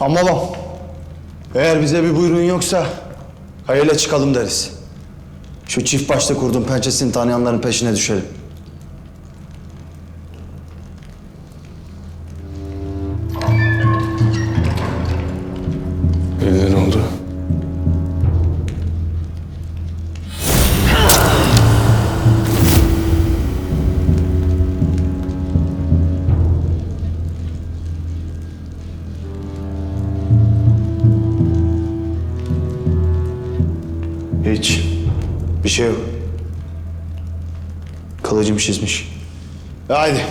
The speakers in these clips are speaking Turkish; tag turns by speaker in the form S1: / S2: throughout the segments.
S1: Anlamam. Eğer bize bir buyruğun yoksa hayırla çıkalım deriz. Şu çift başta kurduğun pençesini tanıyanların peşine düşelim. Hiç. Bir şey yok. Kılıcım çizmiş. Haydi.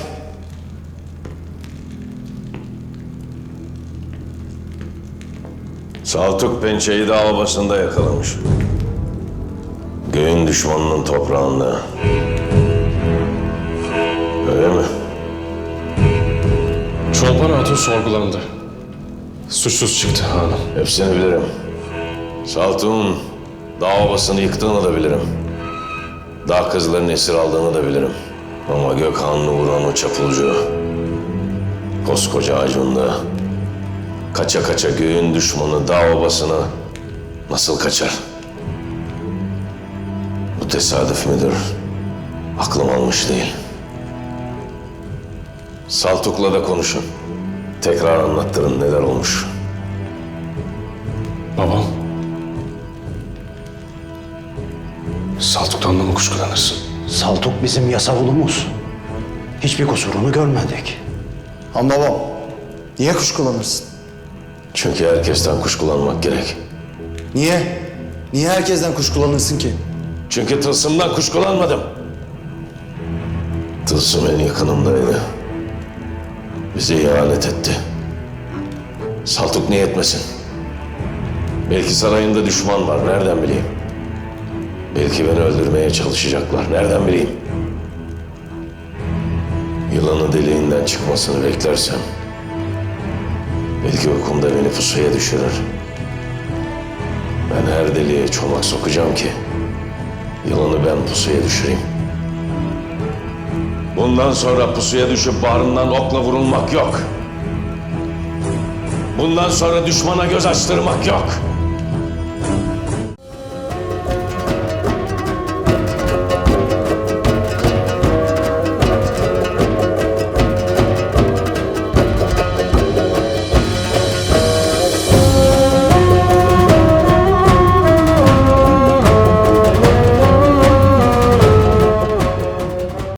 S2: Saltuk pençeyi dağ başında yakalamış. Göğün düşmanının toprağında. Öyle mi?
S3: Çolpan Hatun sorgulandı. Suçsuz çıktı hanım.
S2: Hepsini bilirim. Saltuk'un dağ obasını yıktığını da bilirim. Dağ kızlarını esir aldığını da bilirim. Ama Gökhan'ı vuran o çapulcu. Koskoca Acun'da. Kaça kaça göğün düşmanı dağ obasına nasıl kaçar? Bu tesadüf müdür? Aklım almış değil. Saltuk'la da konuşun. Tekrar anlattırın neler olmuş.
S3: Babam. Saltuk'tan da mı kuşkulanırsın?
S4: Saltuk bizim yasa ulumuz. Hiçbir kusurunu görmedik.
S1: Anlamam. Niye kuşkulanırsın?
S2: Çünkü herkesten kuşkulanmak gerek.
S1: Niye? Niye herkesten kuşkulanırsın ki?
S2: Çünkü tılsımdan kuşkulanmadım. Tılsım en yakınımdaydı. Bize ihanet etti. Saltuk niye etmesin? Belki sarayında düşman var, nereden bileyim? Belki beni öldürmeye çalışacaklar, nereden bileyim? Yılanı deliğinden çıkmasını beklersem... Belki uykumda beni pusuya düşürür. Ben her deliğe çomak sokacağım ki... Yılanı ben pusuya düşüreyim. Bundan sonra pusuya düşüp bağrından okla vurulmak yok. Bundan sonra düşmana göz açtırmak yok.